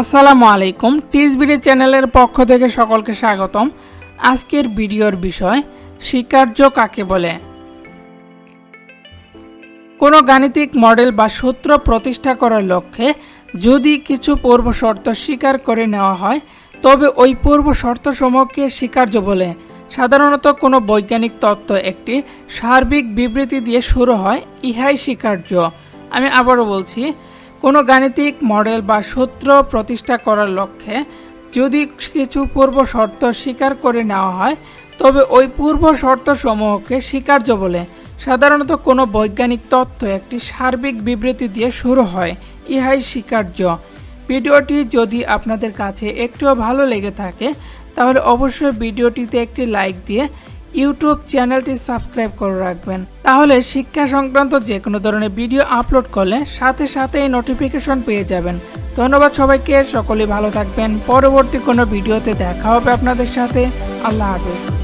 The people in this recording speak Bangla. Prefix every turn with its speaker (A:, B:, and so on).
A: আসসালামু আলাইকুম টিসবিডি চ্যানেলের পক্ষ থেকে সকলকে স্বাগতম। আজকের ভিডিওর বিষয়, স্বীকার্য কাকে বলে? কোনো গাণিতিক মডেল বা সূত্র প্রতিষ্ঠা করার লক্ষ্যে যদি কিছু পূর্ব শর্ত স্বীকার করে নেওয়া হয়, তবে ওই পূর্ব শর্তসমূহকে স্বীকার্য বলে। সাধারণত কোনো বৈজ্ঞানিক তত্ত্ব একটি সার্বিক বিবৃতি দিয়ে শুরু হয়, ইহাই স্বীকার্য। আমি আবারও বলছি কোনো গাণিতিক মডেল বা সূত্র প্রতিষ্ঠা করার লক্ষ্যে যদি কিছু পূর্ব শর্ত স্বীকার করে নেওয়া হয়, তবে ওই পূর্ব শর্ত সমূহকে স্বীকার্য বলে সাধারণত কোনো বৈজ্ঞানিক তত্ত্ব একটি সার্বিক বিবৃতি দিয়ে শুরু হয়, ইহাই স্বীকার্য। ভিডিওটি যদি আপনাদের কাছে একটুও ভালো লেগে থাকে, তাহলে অবশ্যই ভিডিওটিতে একটি লাইক দিয়ে ইউটিউব চ্যানেলটি সাবস্ক্রাইব করে রাখবেন। তাহলে শিক্ষা সংক্রান্ত যে কোনো ধরনের ভিডিও আপলোড করলে সাথে সাথে এই নোটিফিকেশন পেয়ে যাবেন। ধন্যবাদ সবাইকে সকলেই ভালো থাকবেন। পরবর্তী কোনো ভিডিওতে দেখা হবে আপনাদের সাথে। আল্লাহ হাফেজ।